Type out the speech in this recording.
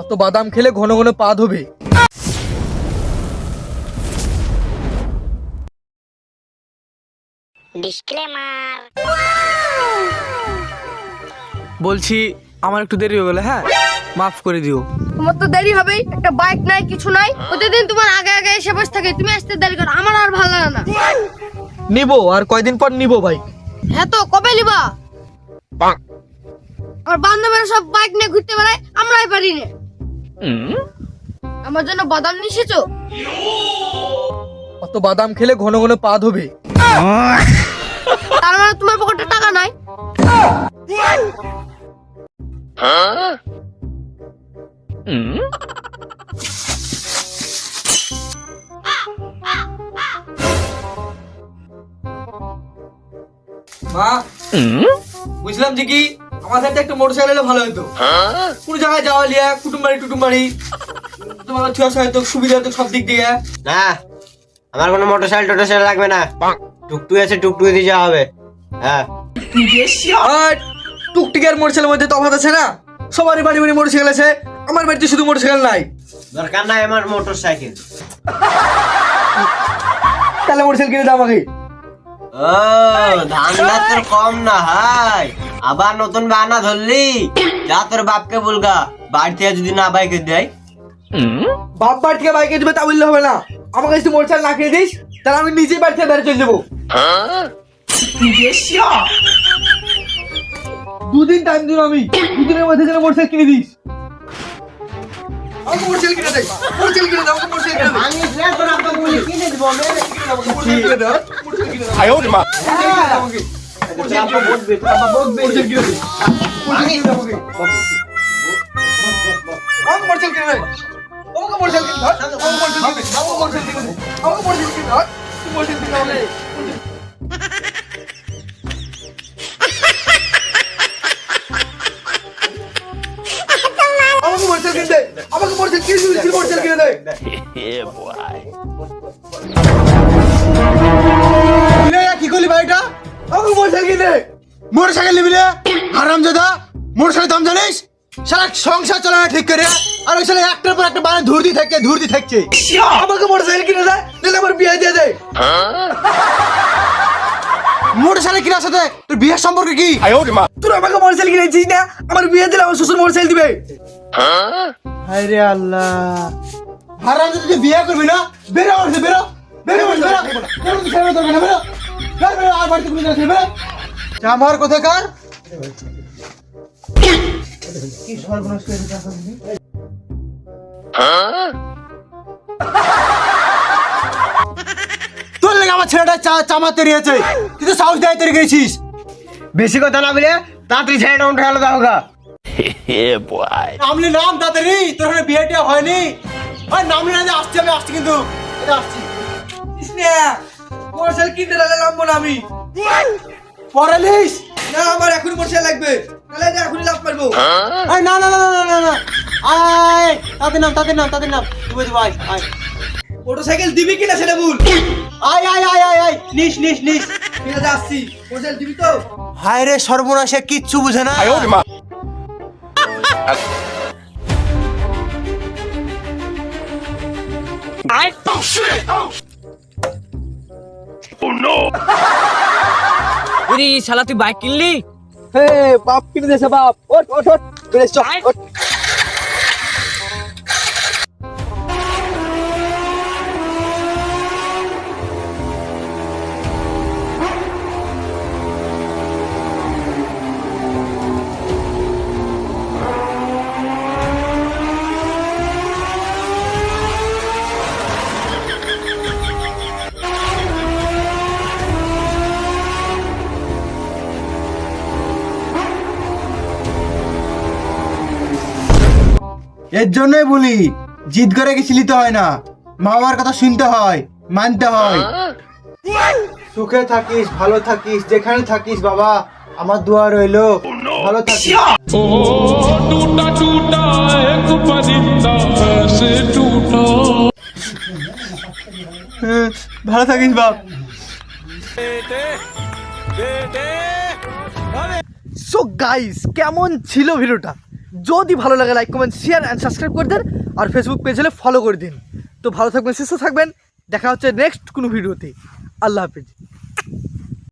অত বাদাম খেলে ঘন ঘন পা ধোবে বলছি আমার একটু দেরি হয়ে গেলে হ্যাঁ? মাফ করে দিও। তোমার তো দেরি হবেই একটা বাইক নাই কিছু নাই। প্রতিদিন তোমার আগে আগে এসে বসে থাকে তুমি আসতে দেরি করো আমার আর ভালো লাগে না। নিবো আর কয়দিন পর নিবো ভাই হ্যাঁ তো কবে নিবা? আমার বান্ধবীরা সব বাইক নিয়ে ঘুরতে বেড়ায় আমরাই পারি না। আমার জন্য বাদাম নিয়ে এসেছ? অত বাদাম খেলে ঘন ঘন পা ধোবে। তার মানে তোমার পকেটে টাকা নাই? মা বুঝলাম যে কি? আমার সাথে একটা মোটরসাইকেল এলে ভালো হতো। কোন জায়গায় যাওয়া লিয়া কুটুম বাড়ি টুটুম বাড়ি তোমার থিয়া হয়তো সুবিধা হতো সব দিক দিয়ে। না আমার কোনো মোটরসাইকেল টোটরসাইকেল লাগবে না। টুকটুক আছে টুকটুক দিয়ে যাওয়া হবে। হ্যাঁ। টুকটিক আর মোটরসাইকেলের মধ্যে তফাৎ আছে না? সবারই বাড়ি বাড়ি মোটরসাইকেল আছে আমার বাড়িতে শুধু মোটরসাইকেল নাই। দরকার নাই আমার মোটরসাইকেল। তাহলে মোটরসাইকেল কিনে দাও আমাকে। ও তোর কম না হাই। আবার নতুন বাহানা ধরলি? যা তোর বাপকে বলগা বাড়ি থেকে যদি না বাইকে দেয়। বাপ বাড়ি থেকে বাইকে দিবে তা বললে হবে না। আমাকে যদি মোটরসাইকেল না কিনে দিস তাহলে আমি নিজেই বাড়ি থেকে বেড়ে চলে যাব। দুদিন টাইম দিন আমি। দুদিনের মধ্যে যেন মোটরসাইকেল কিনে দিস। আমাকে মোটরসাইকেল কিনে মোটরসাইকেল কিনে দে আমাকে মোটরসাইকেল কিনে কিনে কিনে কিনে মোটরসাইকেল কিনে মোটরসাইকেল আমাকে মোটরসাইকেল কিনে দে আমাকে মোটরসাইকেল কিনে দে মোটরসাইকেল কিনে কি করলি ভাইটা মোটরসাইকেল দে মোটরসাইকেল নিবি রে? হারাম দাদা মোটরসাইকেল দাম জানিস? সারা সংসার চলে না ঠিক করে। আর ওই সালে একটার পর একটা বানে ধুরতি থাকছে ধুরতি থাকছে। আমাকে মোটরসাইকেল কিনে দে নাহলে আমার বিয়ে দিয়ে দে। মোটরসাইকেল কিনার সাথে তোর বিয়ের সম্পর্ক কি? তুই আমাকে মোটরসাইকেল কিনেছিস না? আমার বিয়ে দিলে আমার শ্বশুর মোটরসাইকেল দিবে। হায় আল্লাহ। হারাম দাদা তুই বিয়ে করবি না? বেরো বেরো বেরো। বেরো বেরো না বেরো। বেরো বেরো। আর বাড়িতে কোনো যাচ্ছে বেরো আমার কথা কি সর্বনাশ করে দিতে আসলে তোর লেগে আমার ছেলেটা চা চামা তেরিয়েছে তুই তো সাহস দেয় তেরে গেছিস বেশি কথা না বলে তাড়াতাড়ি ছেড়ে উঠে আলাদা হোগা নামলি নাম তাড়াতাড়ি। তোর ওখানে বিয়ে টিয়া হয়নি। আর নামলি না যে আসছি আমি আসছি কিন্তু। আসছি। মোটরসাইকেল কিনতে গেলে নামবো না আমি। পরে লিস না আমার এখনই মোটরসাইকেল লাগবে। তাহলে এটা এখনই লাভ পারব এই না না না না না না। আয় তাদের নাম তাদের নাম তাদের নাম। তুই বলছি ভাই আয়। মোটরসাইকেল দিবি কিনা সেটা বল আয় আয় আয় আয় আয়। নিস নিস নিস। ঠিক আছে আসছি। মোটরসাইকেল দিবি তো? হায় রে সর্বনাশে কিচ্ছু বুঝে না। উরি শালা তুই বাইক কিনলি? হে বাপ কিনে দেছে বাপ। ওট ওট ওট বেশ চল এর জন্যই বলি জিদ করে গেছিলি তো হয় না। মা বাবার কথা শুনতে হয় মানতে হয়। সুখে থাকিস ভালো থাকিস যেখানে থাকিস বাবা আমার দোয়া রইল। ভালো থাকিস। হ্যাঁ, ভালো থাকিস বাপ। সো গাইস কেমন ছিল ভিডিওটা যদি ভালো লাগে like comment share and subscribe করে দেন। আর ফেসবুক পেজ হলে ফলো করে দিন। তো ভালো থাকবেন, সুস্থ থাকবেন। দেখা হচ্ছে নেক্সট কোনো ভিডিওতে আল্লাহ হাফিজ।